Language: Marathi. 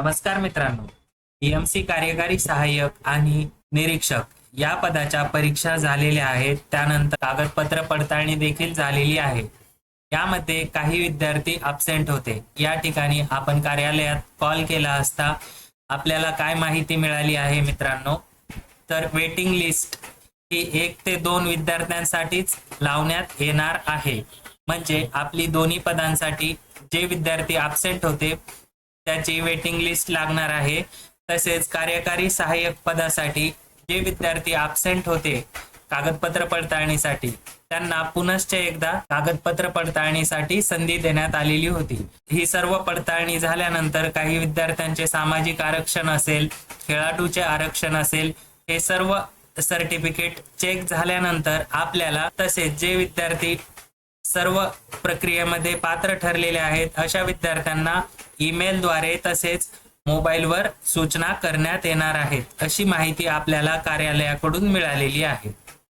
नमस्कार मित्रांनो. ईएमसी कार्यकारी सहाय्यक आणि निरीक्षक या पदाच्या परीक्षा झालेल्या आहेत. त्यानंतर कागदपत्र पडताळणी देखील झालेली आहे. यामध्ये काही विद्यार्थी अबसेंट होते. या ठिकाणी आपण कार्यालयात कॉल केला असता आपल्याला काय माहिती मिळाली आहे मित्रांनो? तर वेटिंग लिस्ट ही एक ते दोन विद्यार्थ्यांसाठीच लावण्यात येणार आहे. म्हणजे आपली दोन्ही पदांसाठी जे विद्यार्थी अबसेंट होते त्याची वेटिंग लिस्ट लागणार आहे. तसेच कार्यकारी सहाय्यक पदासाठी जे विद्यार्थी अब्सेंट होते कागदपत्र पडताळणीसाठी त्यांना पुनश्च एकदा कागदपत्र पडताळणीसाठी संधी देण्यात आलेली होती. ही सर्व पडताळणी झाल्यानंतर काही विद्यार्थ्यांचे सामाजिक आरक्षण असेल खेळाडूचे आरक्षण असेल हे सर्व सर्टिफिकेट चेक झाल्यानंतर आपल्याला तसेच जे विद्यार्थी सर्व प्रक्रियेमध्ये पात्र ठरलेले आहेत अशा विद्यार्थ्यांना ईमेलद्वारे तसेच मोबाईलवर सूचना करण्यात येणार आहेत अशी माहिती आपल्याला कार्यालयाकडून मिळालेली आहे.